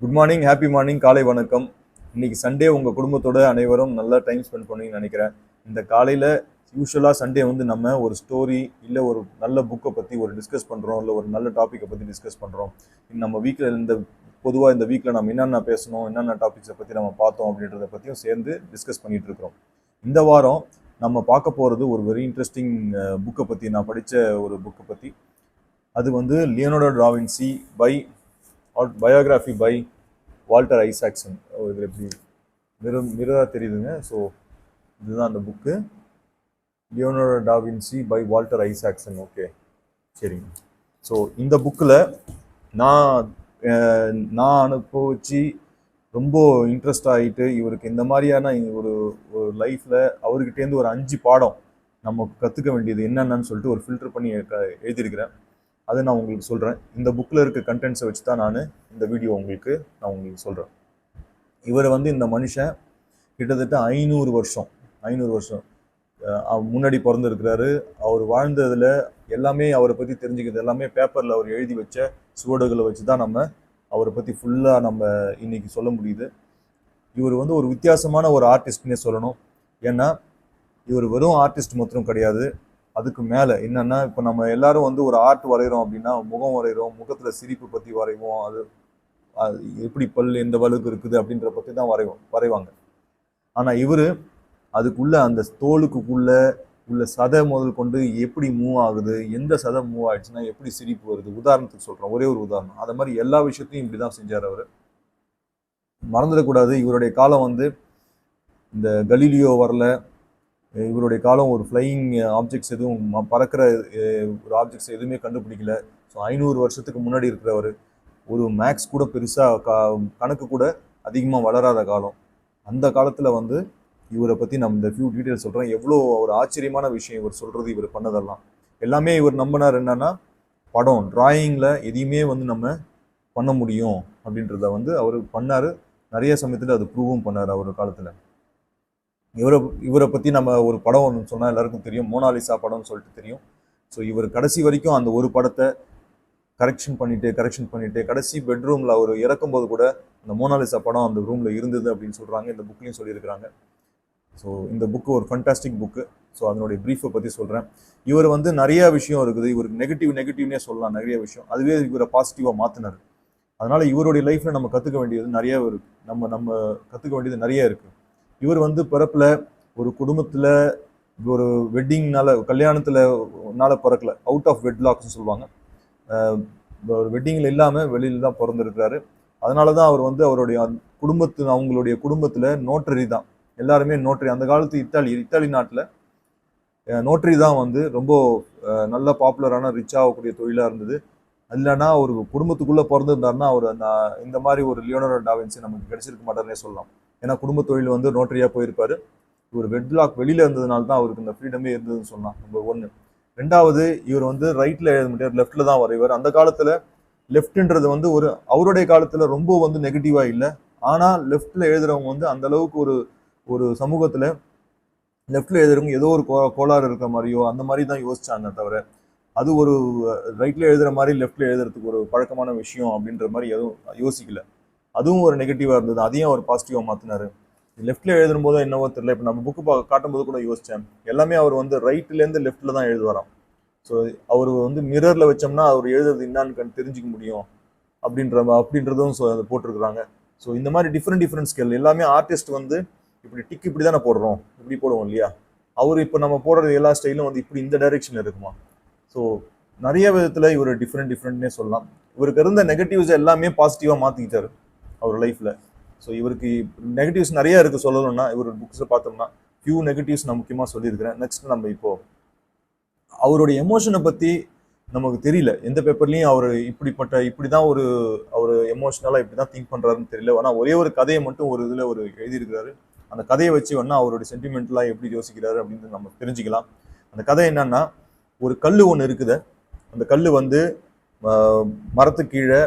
Good morning happy morning காலை வணக்கம். இன்னைக்கு சண்டே உங்கள் குடும்பத்தோட அனைவரும் நல்லா டைம் ஸ்பெண்ட் பண்ணுவீங்கன்னு நினைக்கிறேன். இந்த காலையில் யூஸ்வலாக சண்டே வந்து நம்ம ஒரு ஸ்டோரி இல்லை ஒரு நல்ல புக்கை பற்றி ஒரு டிஸ்கஸ் பண்ணுறோம் இல்லை ஒரு நல்ல டாப்பிக்கை பற்றி டிஸ்கஸ் பண்ணுறோம் நம்ம வீக்கில் இந்த பொதுவாக இந்த வீக்கில் நம்ம என்னென்ன பேசணும் என்னென்ன டாபிக்ஸை பற்றி நம்ம பார்த்தோம் அப்படின்றத பற்றியும் சேர்ந்து டிஸ்கஸ் பண்ணிகிட்டு இருக்கிறோம். இந்த வாரம் நம்ம பார்க்க போகிறது ஒரு வெரி இன்ட்ரெஸ்டிங் புக்கை பற்றி நான் படித்த ஒரு புக்கை பற்றி அது வந்து Leonardo da Vinci by biography by Walter Isaacson இது எப்படி மிரு மிரராக தெரியுதுங்க. ஸோ இதுதான் அந்த book Leonardo da Vinci by Walter Isaacson okay சரிங்க. ஸோ இந்த புக்கில் நான் நான் அனுபவிச்சு ரொம்ப இன்ட்ரெஸ்ட் ஆகிட்டு இவருக்கு இந்த மாதிரியான ஒரு ஒரு லைஃப்பில் அவர்கிட்டேருந்து ஒரு அஞ்சு பாடம் நம்ம கற்றுக்க வேண்டியது என்னென்னு சொல்லிட்டு ஒரு ஃபில்டர் பண்ணி க- எழுதியிருக்கிறேன். அதை நான் உங்களுக்கு சொல்கிறேன் இந்த புக்கில் இருக்க கண்டென்ட்ஸை வச்சு தான் நான் இந்த வீடியோ உங்களுக்கு நான் உங்களுக்கு சொல்கிறேன் இவர் வந்து இந்த மனுஷன் கிட்டத்தட்ட ஐநூறு வருஷம் ஐநூறு வருஷம். முன்னாடி பிறந்திருக்கிறாரு. அவர் வாழ்ந்ததில் எல்லாமே அவரை பற்றி தெரிஞ்சுக்கிறது எல்லாமே பேப்பரில் அவர் எழுதி வச்ச சுவடுகளை வச்சு தான் நம்ம அவரை பற்றி ஃபுல்லாக நம்ம இன்னைக்கு சொல்ல முடியுது. இவர் வந்து ஒரு வித்தியாசமான ஒரு ஆர்டிஸ்ட்னே சொல்லணும். ஏன்னா இவர் வெறும் ஆர்டிஸ்ட் மாத்திரம் கிடையாது. அதுக்கு மேலே என்னென்னா இப்போ நம்ம எல்லாரும் வந்து ஒரு ஆர்ட் வரைகிறோம் அப்படின்னா முகம் வரைகிறோம் முகத்தில் சிரிப்பு பற்றி வரைவோம் அது அது எப்படி பல் எந்த வலுக்கு இருக்குது அப்படின்ற பற்றி தான் வரைவோம் வரைவாங்க. ஆனால் இவர் அதுக்குள்ளே அந்த தோலுக்குள்ளே உள்ள சதை முதல் கொண்டு எப்படி மூவ் ஆகுது எந்த சதை மூவ் ஆயிடுச்சுன்னா எப்படி சிரிப்பு வருது உதாரணத்துக்கு சொல்கிறோம் ஒரே ஒரு உதாரணம். அது மாதிரி எல்லா விஷயத்தையும் இப்படி தான் செஞ்சார் அவர். மறந்துடக்கூடாது இவருடைய காலம் வந்து இந்த கலீலியோ வரல இவருடைய காலம் ஒரு ஃப்ளையிங் ஆப்ஜெக்ட்ஸ் எதுவும் பறக்கிற ஒரு ஆப்ஜெக்ட்ஸ் எதுவுமே கண்டுபிடிக்கல. ஸோ ஐநூறு வருஷத்துக்கு முன்னாடி இருக்கிறவர். ஒரு மேக்ஸ் கூட பெருசாக கா கணக்கு கூட அதிகமாக வளராத காலம். அந்த காலத்தில் வந்து இவரை பற்றி நம்ம இந்த ஃபியூ டீட்டெயில்ஸ் சொல்கிறேன் எவ்வளோ ஒரு ஆச்சரியமான விஷயம் இவர் சொல்கிறது இவர் பண்ணதெல்லாம். எல்லாமே இவர் நம்பினார் என்னன்னா படம் டிராயிங்கில் எதையுமே வந்து நம்ம பண்ண முடியும் அப்படின்றத வந்து அவர் பண்ணார். நிறைய சமயத்தில் அது ப்ரூவும் பண்ணார் அவர் காலத்தில். இவரை இவரை பற்றி நம்ம ஒரு படம் ஒன்று சொன்னால் எல்லாருக்கும் தெரியும். மோனாலிசா படம்னு சொல்லிட்டு தெரியும். ஸோ இவர் கடைசி வரைக்கும் அந்த ஒரு படத்தை கரெக்ஷன் பண்ணிட்டு கரெக்ஷன் பண்ணிட்டு கடைசி பெட்ரூமில் அவர் இறக்கும்போது கூட அந்த மோனாலிசா படம் அந்த ரூமில் இருந்தது அப்படின்னு சொல்கிறாங்க இந்த புக்லேயும் சொல்லியிருக்கிறாங்க. ஸோ இந்த புக்கு ஒரு ஃபண்டாஸ்டிக் புக்கு ஸோ அதனுடைய ப்ரீஃபை பற்றி சொல்கிறேன் இவர் வந்து நிறைய விஷயம் இருக்குது. இவருக்கு நெகட்டிவ் நெகட்டிவ்னே சொல்லலாம். நிறைய விஷயம். அதுவே இவரை பாசிட்டிவாக மாற்றினார் அதனால் இவருடைய லைஃப்பில் நம்ம கற்றுக்க வேண்டியது நிறைய இருக்குது நம்ம நம்ம கற்றுக்க வேண்டியது நிறைய இருக்குது இவர் வந்து பிறப்பில் ஒரு குடும்பத்தில் ஒரு வெட்டிங்னால கல்யாணத்தில் நால பிறக்கல. அவுட் ஆஃப் வெட்லாக்ஸ்னு சொல்லுவாங்க. ஒரு வெட்டிங்கில் இல்லாமல் வெளியில் தான் பிறந்திருக்கிறாரு. அதனால தான் அவர் வந்து அவருடைய குடும்பத்து அவங்களுடைய குடும்பத்தில் நோட்டரி தான். எல்லாருமே நோட்டரி அந்த காலத்து இத்தாலி இத்தாலி நாட்டில் நோட்டரி தான் வந்து ரொம்ப நல்ல பாப்புலரான ரிச் ஆகக்கூடிய தொழிலாக இருந்தது. இல்லைன்னா ஒரு குடும்பத்துக்குள்ளே பிறந்திருந்தாருன்னா அவர் அந்த இந்த மாதிரி ஒரு லியோனரோ டாவின்சி நமக்கு கிடைச்சிருக்க மாட்டார்னே சொல்லலாம். ஏன்னா குடும்ப தொழில் வந்து நோட்டரியாக போயிருப்பாரு. இவர் வெட்லாக் வெளியில் இருந்ததுனால தான் அவருக்கு இந்த ஃப்ரீடமே இருந்ததுன்னு சொன்னான் நம்பர் ஒன்று ரெண்டாவது இவர் வந்து ரைட்டில் எழுத முடியாது லெஃப்ட்டில் தான் வரைவார். அந்த காலத்தில் லெஃப்ட்ன்றது வந்து ஒரு அவருடைய காலத்தில் ரொம்ப வந்து நெகட்டிவாக இல்லை. ஆனால் லெஃப்ட்டில் எழுதுகிறவங்க வந்து அந்த அளவுக்கு ஒரு ஒரு சமூகத்தில் லெஃப்ட்டில் எழுதுறவங்க ஏதோ ஒரு கோ- கோளாறு இருக்கிற மாதிரியோ அந்த மாதிரி தான் யோசிச்சாங்க தவிர அது ஒரு ரைட்டில் எழுதுகிற மாதிரி லெஃப்ட்டில் எழுதுறதுக்கு ஒரு பழக்கமான விஷயம் அப்படின்ற மாதிரி எதுவும் யோசிக்கல. அதுவும் ஒரு நெகட்டிவாக இருந்தது. அதையும் அவர் பாசிட்டிவாக மாற்றினார் லெஃப்ட்டில் எழுதும் போதோ என்னவோ தெரியல. இப்போ நம்ம புக்கு பா காட்டும்போது கூட யோசித்தேன் எல்லாமே அவர் வந்து ரைட்லேருந்து லெஃப்ட்டில் தான் எழுதுவாராம். ஸோ அவர் வந்து மிரரில் வச்சோம்னா அவர் எழுதுறது என்னான்னு கண்டு தெரிஞ்சுக்க முடியும். அப்படின்ற அப்படின்றதும் ஸோ அதை போட்டிருக்கிறாங்க. ஸோ இந்த மாதிரி டிஃப்ரெண்ட் டிஃப்ரெண்ட் ஸ்கில் எல்லாமே ஆர்டிஸ்ட் வந்து இப்படி டிக் இப்படி தானே போடுறோம். இப்படி போடுவோம் இல்லையா? அவர் இப்போ நம்ம போடுறது எல்லா ஸ்டைலும் வந்து இப்படி இந்த டைரெக்ஷனில் இருக்குமா? ஸோ நிறைய விதத்தில் இவர் டிஃப்ரெண்ட் டிஃப்ரெண்ட்னே சொல்லலாம். இவருக்கு இருந்த நெகட்டிவ்ஸ் எல்லாமே பாசிட்டிவாக மாற்றிக்கிட்டாரு அவர் லைஃப்பில் ஸோ இவருக்கு நெகட்டிவ்ஸ் நிறையா இருக்குது சொல்லணும்னா இவர் புக்ஸில் பார்த்தோம்னா ஃபியூ நெகட்டிவ்ஸ் நான் முக்கியமாக சொல்லியிருக்கிறேன். நெக்ஸ்ட் நம்ம இப்போ அவருடைய எமோஷனை பற்றி நமக்கு தெரியல. எந்த பேப்பர்லையும் அவர் இப்படிப்பட்ட இப்படி தான் ஒரு அவர் எமோஷ்னலாக இப்படி தான் திங்க் பண்ணுறாருன்னு தெரியல. ஆனால் ஒரே ஒரு கதையை மட்டும் ஒரு இதில் ஒரு எழுதியிருக்கிறாரு. அந்த கதையை வச்சு வேணா அவருடைய சென்டிமெண்ட்லாம் எப்படி யோசிக்கிறாரு அப்படின்னு நம்ம தெரிஞ்சுக்கலாம். அந்த கதை என்னன்னா ஒரு கல் ஒன்று இருக்குது. அந்த கல் வந்து மரத்து மரத்துக்கு கீழே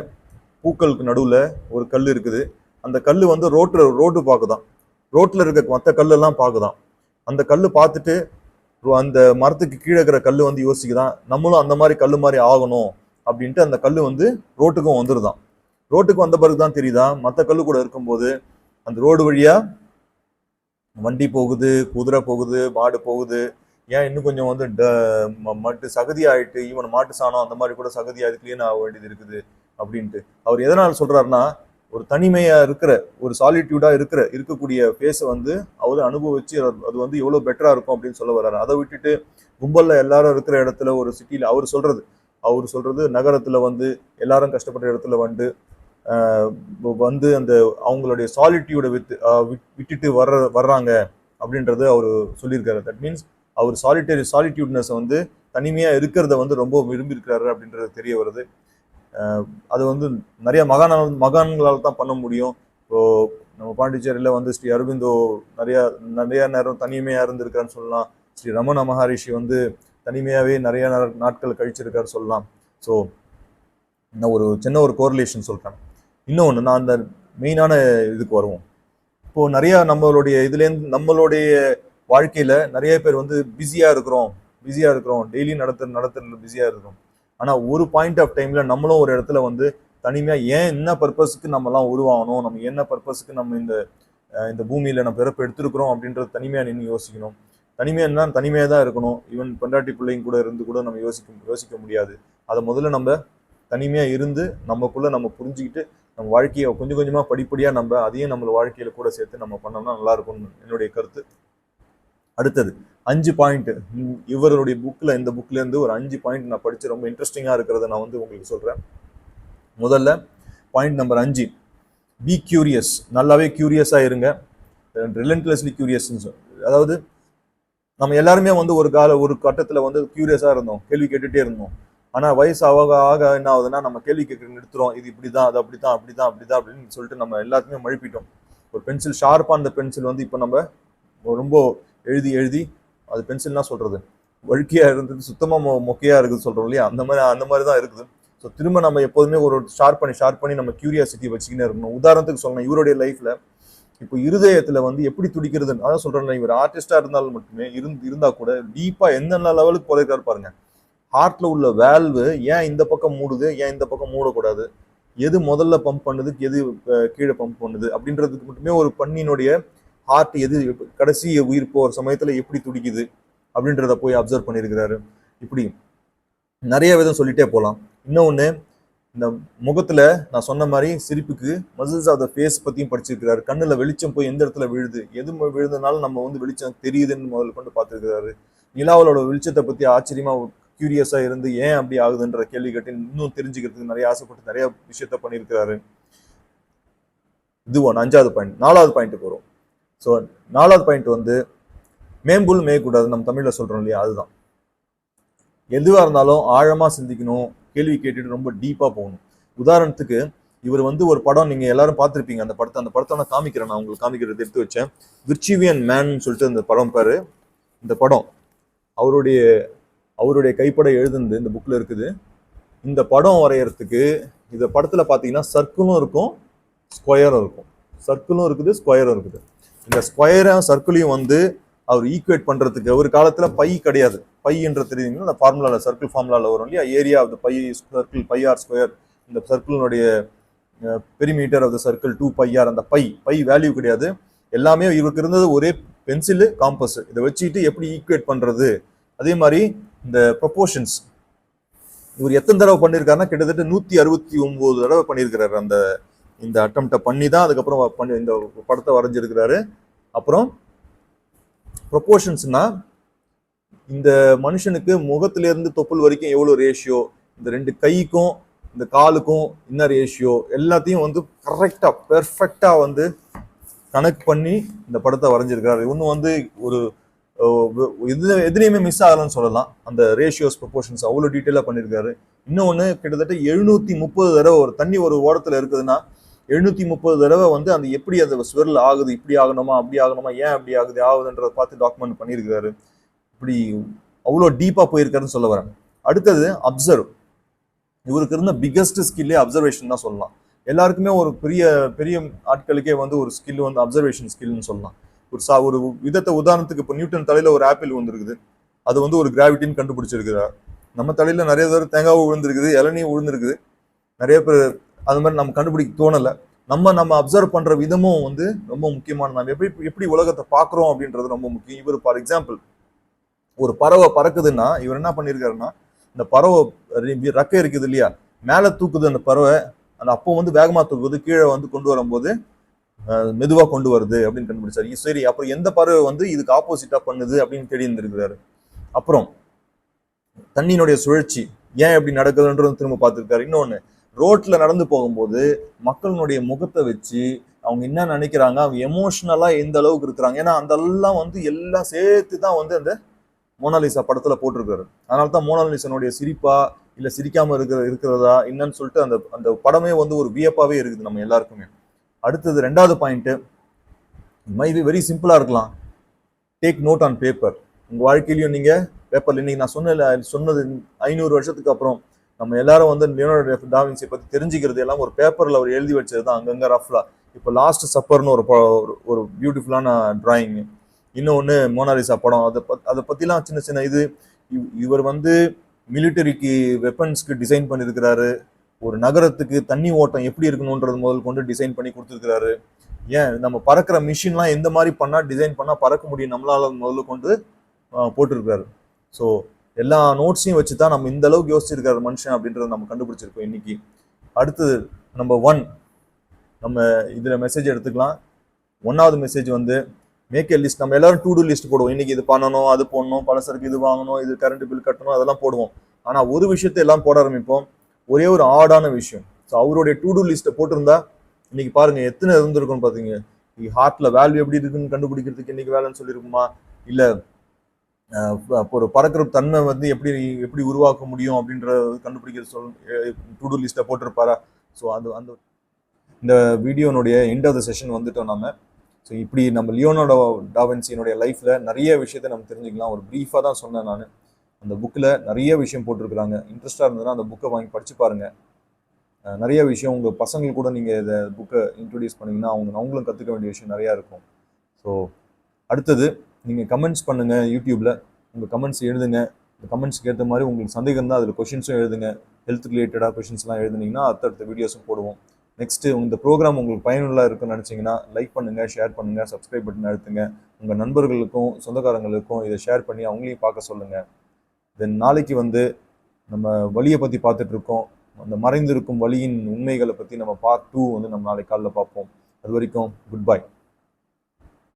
பூக்களுக்கு நடுவில் ஒரு கல் இருக்குது. அந்த கல் வந்து ரோட்டில் ரோடு பார்க்குதான் ரோட்டில் இருக்க மற்ற கல்லெல்லாம் பார்க்குதான் அந்த கல் பார்த்துட்டு அந்த மரத்துக்கு கீழே இருக்கிற கல் வந்து யோசிக்குதான். நம்மளும் அந்த மாதிரி கல் மாதிரி ஆகணும் அப்படின்ட்டு அந்த கல் வந்து ரோட்டுக்கும் வந்துருதான். ரோட்டுக்கு வந்த பிறகு தான் தெரியுதான் மற்ற கல் கூட இருக்கும்போது அந்த ரோடு வழியாக வண்டி போகுது குதிரை போகுது மாடு போகுது. ஏன் இன்னும் கொஞ்சம் வந்து ட- மட்டு சகதி ஆயிட்டு ஈவன் மாட்டு சாணம் அந்த மாதிரி கூட சகதி ஆயிட்டு க்ளீன் ஆக வேண்டியது இருக்குது. அப்படின்ட்டு. அவர் எதனால் சொல்றாருன்னா ஒரு தனிமையா இருக்கிற ஒரு சாலிட்யூடா இருக்கிற இருக்கக்கூடிய ஃபேஸை வந்து அவர் அனுபவிச்சு அது- வந்து எவ்வளவு பெட்டரா இருக்கும் அப்படின்னு சொல்ல வர்றாரு. அதை விட்டுட்டு கும்பல்ல எல்லாரும் இருக்கிற இடத்துல ஒரு சிட்டியில் அவர் சொல்றது அவர் சொல்றது நகரத்துல வந்து எல்லாரும் கஷ்டப்பட்ட இடத்துல வந்து வந்து அந்த அவங்களுடைய சாலிட்யூடை வித்து விட்டுட்டு வர்ற வர்றாங்க அப்படின்றது அவர் சொல்லியிருக்காரு. தட் மீன்ஸ் அவர் சாலிட்டரி சாலிட்யூட்னஸ் வந்து தனிமையாக இருக்கிறத வந்து ரொம்ப விரும்பி இருக்கிறாரு அப்படின்றது தெரிய வருது. அது வந்து நிறைய மகான மகான்களால் தான் பண்ண முடியும். இப்போ நம்ம பாண்டிச்சேரியில் வந்து ஸ்ரீ அரவிந்தோ நிறையா நிறைய நேரம் தனிமையாக இருந்திருக்காருன்னு சொல்லலாம். ஸ்ரீ ரமண மகரிஷி வந்து தனிமையாகவே நிறைய நாட்கள் கழிச்சிருக்காரு சொல்லலாம். ஸோ நான் ஒரு சின்ன ஒரு கோரிலேஷன் சொல்கிறேன் இன்னொன்று நான் அந்த மெயினான இதுக்கு வருவோம். இப்போது நிறையா நம்மளுடைய இதுலேருந்து நம்மளுடைய வாழ்க்கையில் நிறைய பேர் வந்து பிஸியாக இருக்கிறோம். பிஸியாக இருக்கிறோம். டெய்லி நடத்துற நடத்துறதுல பிஸியாக இருக்கிறோம். ஆனால் ஒரு பாயிண்ட் ஆஃப் டைமில் நம்மளும் ஒரு இடத்துல வந்து தனிமையாக ஏன் என்ன பர்பஸ்க்கு நம்மலாம் உருவாகணும்? நம்ம என்ன பர்பஸ்க்கு நம்ம இந்த இந்த பூமியில் நம்ம பிறப்பு எடுத்துருக்குறோம் அப்படின்றது தனிமையாக நின்று யோசிக்கணும். தனிமையாக என்ன தனிமையாக தான் இருக்கணும். ஈவன் பெண்டாட்டி பிள்ளைங்க கூட இருந்து கூட நம்ம யோசிக்க யோசிக்க முடியாது. அதை முதல்ல நம்ம தனிமையாக இருந்து நமக்குள்ளே நம்ம புரிஞ்சுக்கிட்டு நம்ம வாழ்க்கையை கொஞ்சம் கொஞ்சமாக படிப்படியாக நம்ம அதையும் நம்மளோட வாழ்க்கையில் கூட சேர்த்து நம்ம பண்ணோம்னா நல்லா இருக்கும்னு என்னுடைய கருத்து. அடுத்தது அஞ்சு பாயிண்ட் இவருடைய புக்கில் இந்த புக்லேருந்து ஒரு அஞ்சு பாயிண்ட் நான் படித்து ரொம்ப இன்ட்ரெஸ்டிங்காக இருக்கிறத நான் வந்து உங்களுக்கு சொல்கிறேன் முதல்ல பாயிண்ட் நம்பர் அஞ்சு. பி கியூரியஸ் நல்லாவே கியூரியஸாக இருங்க. ரிலன்ட்லெஸ்லி கியூரியஸ் அதாவது நம்ம எல்லாருமே வந்து ஒரு கால ஒரு கட்டத்தில் வந்து கியூரியஸாக இருந்தோம். கேள்வி கேட்டுகிட்டே இருந்தோம். ஆனால் வயசு ஆக ஆக என்ன ஆகுதுன்னா நம்ம கேள்வி கேட்க நிறுத்துறோம். இது இப்படி தான் அது அப்படிதான் அப்படிதான் அப்படிதான் அப்படின்னு சொல்லிட்டு நம்ம எல்லாத்தையுமே மழுப்பிட்டோம். ஒரு பென்சில் ஷார்ப்பாக அந்த பென்சில் வந்து இப்போ நம்ம ரொம்ப எழுதி எழுதி அது பென்சில்னா சொல்கிறது வழுக்கியாக இருந்தது சுத்தமாக மொ- மொக்கையாக இருக்குது சொல்கிறோம் இல்லையா? அந்த மாதிரி அந்த மாதிரி தான் இருக்குது. ஸோ திரும்ப நம்ம எப்போதுமே ஒரு ஷார்ப் பண்ணி ஷார்ப் பண்ணி நம்ம கியூரியாசிட்டி வச்சுக்கினே இருக்கணும். உதாரணத்துக்கு சொல்லணும் இவருடைய லைஃப்பில் இப்போ இருதயத்தில் வந்து எப்படி துடிக்கிறது அதான் சொல்கிறேன் இவர் ஆர்டிஸ்டாக இருந்தாலும் மட்டுமே இருந்து இருந்தால் கூட டீப்பாக என்னென்ன லெவலுக்கு போதைக்கார் பாருங்க. ஹார்ட்டில் உள்ள வேல்வு ஏன் இந்த பக்கம் மூடுது ஏன் இந்த பக்கம் மூடக்கூடாது? எது முதல்ல பம்ப் பண்ணுது எது கீழே பம்ப் பண்ணுது? அப்படின்றதுக்கு மட்டுமே ஒரு பண்ணினுடைய ஹார்ட் எது கடைசி உயிர் போகிற சமயத்தில் எப்படி துடிக்குது அப்படின்றத போய் அப்சர்வ் பண்ணியிருக்கிறாரு. இப்படி நிறைய விதம் சொல்லிட்டே போகலாம் இன்னொன்று இந்த முகத்தில் நான் சொன்ன மாதிரி சிரிப்புக்கு மசில்ஸ் ஆஃப் த ஃபேஸ் பற்றியும் படிச்சிருக்கிறாரு. கண்ணில் வெளிச்சம் போய் எந்த இடத்துல விழுது எது ம- நம்ம வந்து வெளிச்சம் தெரியுதுன்னு முதல்ல கொண்டு பார்த்துருக்கிறாரு. நிலாவலோட வெளிச்சத்தை பற்றி ஆச்சரியமாக க்யூரியஸாக இருந்து ஏன் அப்படி ஆகுதுன்ற கேள்வி கேட்டு இன்னும் தெரிஞ்சுக்கிறதுக்கு நிறைய ஆசைப்பட்டு நிறைய விஷயத்த பண்ணியிருக்கிறாரு. இது ஒன்று அஞ்சாவது பாயிண்ட் நாலாவது பாயிண்ட்டுக்கு வரும் ஸோ நாலாவது பாயிண்ட் வந்து மேம்புல் மேயக்கூடாது நம்ம தமிழில் சொல்கிறோம் இல்லையா? அதுதான். எதுவாக இருந்தாலும் ஆழமாக சிந்திக்கணும் கேள்வி கேட்டுட்டு ரொம்ப டீப்பாக போகணும். உதாரணத்துக்கு இவர் வந்து ஒரு படம் நீங்கள் எல்லாரும் பார்த்துருப்பீங்க அந்த படத்தை அந்த படத்தை நான் காமிக்கிறேன் நான் உங்களுக்கு காமிக்கிறது எடுத்து வச்சேன். விர்ச்சிவியன் மேன் சொல்லிட்டு அந்த படம் பேர். இந்த படம் அவருடைய அவருடைய கைப்பட எழுதுனது இந்த புக்கில் இருக்குது. இந்த படம் வரைகிறதுக்கு இந்த படத்தில் பார்த்தீங்கன்னா சர்க்கிளும் இருக்கும் ஸ்கொயரும் இருக்கும். சர்க்கிளும் இருக்குது ஸ்கொயரும் இருக்குது. இந்த ஸ்கொயரும் சர்க்கிளையும் வந்து அவர் ஈக்குவேட் பண்ணுறதுக்கு ஒரு காலத்தில் பை கிடையாது. பை என்ற தெரியுங்களா அந்த ஃபார்முலாவில் சர்க்கிள் ஃபார்முலாவில் வரும் இல்லையா? Area of the pi circle pi r square. இந்த சர்க்கிளினுடைய perimeter of the circle two pi r அந்த பை பை வேல்யூ கிடையாது. எல்லாமே இவருக்கு இருந்தது ஒரே பென்சிலு காம்பஸ் இதை வச்சுட்டு எப்படி ஈக்குவேட் பண்ணுறது அதே மாதிரி இந்த ப்ரொப்போர்ஷன்ஸ் இவர் எத்தனை தடவை பண்ணியிருக்காருன்னா கிட்டத்தட்ட நூற்றி அறுபத்தி ஒம்பது தடவை பண்ணியிருக்கிறார் அந்த இந்த அட்டம்ப்டை பண்ணி தான் அதுக்கப்புறம் வ- பண்ணி இந்த படத்தை வரைஞ்சிருக்கிறாரு. அப்புறம் ப்ரொப்போர்ஷன்ஸ்னா இந்த மனுஷனுக்கு முகத்திலேருந்து தொப்புள் வரைக்கும் எவ்வளோ ரேஷியோ இந்த ரெண்டு கைக்கும் இந்த காலுக்கும் என்ன ரேஷியோ எல்லாத்தையும் வந்து கரெக்டாக பெர்ஃபெக்டாக வந்து கணக்கு பண்ணி இந்த படத்தை வரைஞ்சிருக்கிறாரு. இன்னும் வந்து ஒரு எது எதுலேயுமே மிஸ் ஆகலன்னு சொல்லலாம். அந்த ரேஷியோஸ் ப்ரொபோர்ஷன்ஸ் அவ்வளோ டீட்டெயிலாக பண்ணியிருக்காரு இன்னொன்று கிட்டத்தட்ட எழுநூற்றி முப்பது தடவை ஒரு தண்ணி ஒரு ஓரத்தில் இருக்குதுன்னா எழுநூத்தி முப்பது தடவை வந்து அந்த எப்படி அந்த ஸ்வெரில் ஆகுது இப்படி ஆகணுமா அப்படி ஆகணுமா ஏன் அப்படி ஆகுது ஆகுதுன்றதை பார்த்து டாக்குமெண்ட் பண்ணியிருக்காரு இப்படி அவ்வளோ டீப்பாக போயிருக்காருன்னு சொல்ல வரேன். அடுத்தது அப்சர்வ் இவருக்கு இருந்த பிக்கஸ்ட் ஸ்கில்லே அப்சர்வேஷன் தான் சொல்லலாம். எல்லாருக்குமே ஒரு பெரிய பெரிய ஆட்களுக்கே வந்து ஒரு ஸ்கில் வந்து அப்சர்வேஷன் ஸ்கில்னு சொல்லலாம். ஒரு சா ஒரு விதத்தை உதாரணத்துக்கு இப்போ நியூட்டன் தலையில் ஒரு ஆப்பிள் வந்துருக்குது அது வந்து ஒரு கிராவிட்டின்னு கண்டுபிடிச்சிருக்கிறார். நம்ம தலையில் நிறைய தடவை தேங்காவும் விழுந்திருக்குது இளநீ விழுந்திருக்குது. நிறைய பேர் அது மாதிரி நம்ம கண்டுபிடிக்க தோணலை. நம்ம நம்ம அப்சர்வ் பண்ணுற விதமும் வந்து ரொம்ப முக்கியமான நம்ம எப்படி எப்படி உலகத்தை பார்க்குறோம் அப்படின்றது ரொம்ப முக்கியம். இவர் ஃபார் எக்ஸாம்பிள் ஒரு பறவை பறக்குதுன்னா இவர் என்ன பண்ணியிருக்காருன்னா இந்த பறவை ரக்கை ரெக்கை இருக்குது இல்லையா? மேலே தூக்குது அந்த பறவை. அந்த அப்போ வந்து வேகமாக தூக்குது. கீழே வந்து கொண்டு வரும்போது மெதுவாக கொண்டு வருது அப்படின்னு கண்டுபிடிச்சாரு. சரி அப்புறம் எந்த பறவை வந்து இதுக்கு ஆப்போசிட்டாக பண்ணுது அப்படின்னு தேடி இருந்திருக்கிறாரு அப்புறம் தண்ணியினுடைய சுழற்சி ஏன் எப்படி நடக்குதுன்றது திரும்ப பார்த்துருக்காரு. இன்னொன்னு ரோட்டில் நடந்து போகும்போது மக்களினுடைய முகத்தை வச்சு அவங்க என்ன நினைக்கிறாங்க அவங்க எமோஷ்னலாக எந்த அளவுக்கு இருக்கிறாங்க? ஏன்னா அதெல்லாம் வந்து எல்லாம் சேர்த்து தான் வந்து அந்த மோனாலிசா படத்தில் போட்டிருக்காரு. அதனால தான் மோனாலிசனுடைய சிரிப்பா இல்லை சிரிக்காமல் இருக்கிற இருக்கிறதா என்னன்னு சொல்லிட்டு அந்த அந்த படமே வந்து ஒரு வியப்பாகவே இருக்குது நம்ம எல்லாருக்குமே. அடுத்தது ரெண்டாவது பாயிண்ட்டு மைபி வெரி சிம்பிளாக இருக்கலாம். டேக் நோட் ஆன் பேப்பர் உங்கள் வாழ்க்கையிலையும் நீங்கள் பேப்பரில் இன்னைக்கு நான் சொன்ன சொன்னது ஐநூறு வருஷத்துக்கு அப்புறம் நம்ம எல்லாரும் வந்து லியோனோ டாவின்சி பத்தி தெரிஞ்சுக்கிறது எல்லாம் ஒரு பேப்பர்ல அவர் எழுதி வச்சது தான் அங்கங்க ரஃப்ல இப்போ லாஸ்ட் சப்பர்னு ஒரு ப- ஒரு- ஒரு பியூட்டிஃபுல்லான டிராயிங் இன்னொன்று மோனாலிசா படம். அதை பத் அதை பற்றிலாம் சின்ன சின்ன இது இவ்- இவர் வந்து மிலிட்டரிக்கு வெப்பன்ஸ்க்கு டிசைன் பண்ணியிருக்கிறாரு ஒரு நகரத்துக்கு தண்ணி ஓட்டம் எப்படி இருக்கணுன்றது முதல் கொண்டு டிசைன் பண்ணி கொடுத்துருக்கிறாரு. ஏன்? நம்ம பறக்கிற மிஷின்லாம் எந்த மாதிரி பண்ணால் டிசைன் பண்ணால் பறக்க முடியும்? நம்மளால் முதல்ல கொண்டு போட்டிருக்காரு. ஸோ எல்லா நோட்ஸையும் வச்சு தான் நம்ம இந்த அளவுக்கு யோசிச்சிருக்கிற மனுஷன் அப்படின்றத நம்ம கண்டுபிடிச்சிருக்கோம் இன்னைக்கு. அடுத்தது நம்பர் ஒன் நம்ம இதில் மெசேஜ் எடுத்துக்கலாம். ஒன்றாவது மெசேஜ் வந்து மேக் லிஸ்ட் நம்ம எல்லாரும் டூ டூ லிஸ்ட் போடுவோம். இன்னைக்கு இது பண்ணணும் அது போடணும் பலசருக்கு இது வாங்கணும் இது கரண்ட் பில் கட்டணும் அதெல்லாம் போடுவோம். ஆனால் ஒரு விஷயத்தை எல்லாம் போட ஆரம்பிப்போம். ஒரே ஒரு ஆடான விஷயம். ஸோ அவருடைய டூ டூ லிஸ்ட்டை போட்டிருந்தா இன்னைக்கு பாருங்க எத்தனை இருந்திருக்கும்னு பார்த்தீங்க ஹார்ட்டில் வேல்யூ எப்படி இருக்குன்னு கண்டுபிடிக்கிறதுக்கு இன்னைக்கு வேலைன்னு சொல்லியிருக்குமா? இல்லை ஒரு பறக்கிற தன்மை வந்து எப்படி எப்படி உருவாக்க முடியும் அப்படின்றத கண்டுபிடிக்கிற சொல் டூ டூ லிஸ்ட்டை போட்டிருப்பாரா? ஸோ அது அந்த இந்த வீடியோனுடைய எண்ட் ஆஃப் த செஷன் வந்துட்டோம் நாம. ஸோ இப்படி நம்ம லியோனோட டாவென்சியினுடைய லைஃப்பில் நிறைய விஷயத்த நம்ம தெரிஞ்சுக்கலாம். ஒரு ப்ரீஃபாக தான் சொன்னேன் நான். அந்த புக்கில் நிறைய விஷயம் போட்டிருக்கிறாங்க. இன்ட்ரெஸ்டாக இருந்ததுன்னா அந்த புக்கை வாங்கி படிச்சு பாருங்க. நிறைய விஷயம் உங்கள் பசங்களுக்கு கூட நீங்கள் இதை புக்கை இன்ட்ரடியூஸ் பண்ணிங்கன்னா அவங்க அவங்களும் கற்றுக்க வேண்டிய விஷயம் நிறையா இருக்கும். ஸோ அடுத்தது நீங்கள் கமெண்ட்ஸ் பண்ணுங்கள் யூடியூப்பில் உங்கள் கமெண்ட்ஸ் எழுதுங்க. இந்த கமெண்ட்ஸ்க்கு ஏற்ற மாதிரி உங்களுக்கு சந்தேகம் தான் அதில் கொஷின்ஸும் எழுதுங்க. ஹெல்த் ரிலேட்டடாக கொஷின்ஸ்லாம் எழுதுனீங்கன்னா அடுத்தடுத்த வீடியோஸும் போடுவோம். நெக்ஸ்ட்டு இந்த ப்ரோக்ராம் உங்களுக்கு பயனுள்ளாக இருக்குன்னு நினச்சிங்கன்னா லைக் பண்ணுங்கள் ஷேர் பண்ணுங்கள் சப்ஸ்கிரைப் பட்டன் அழுத்துங்க. உங்கள் நண்பர்களுக்கும் சொந்தக்காரங்களுக்கும் இதை ஷேர் பண்ணி அவங்களையும் பார்க்க சொல்லுங்கள் தென் நாளைக்கு வந்து நம்ம வழியை பற்றி பார்த்துட்ருக்கோம் அந்த மறைந்திருக்கும் வழியின் உண்மைகளை பற்றி நம்ம பார்ட் டூ வந்து நம்ம நாளைக்கு காலைல பார்ப்போம். அது வரைக்கும் குட் பை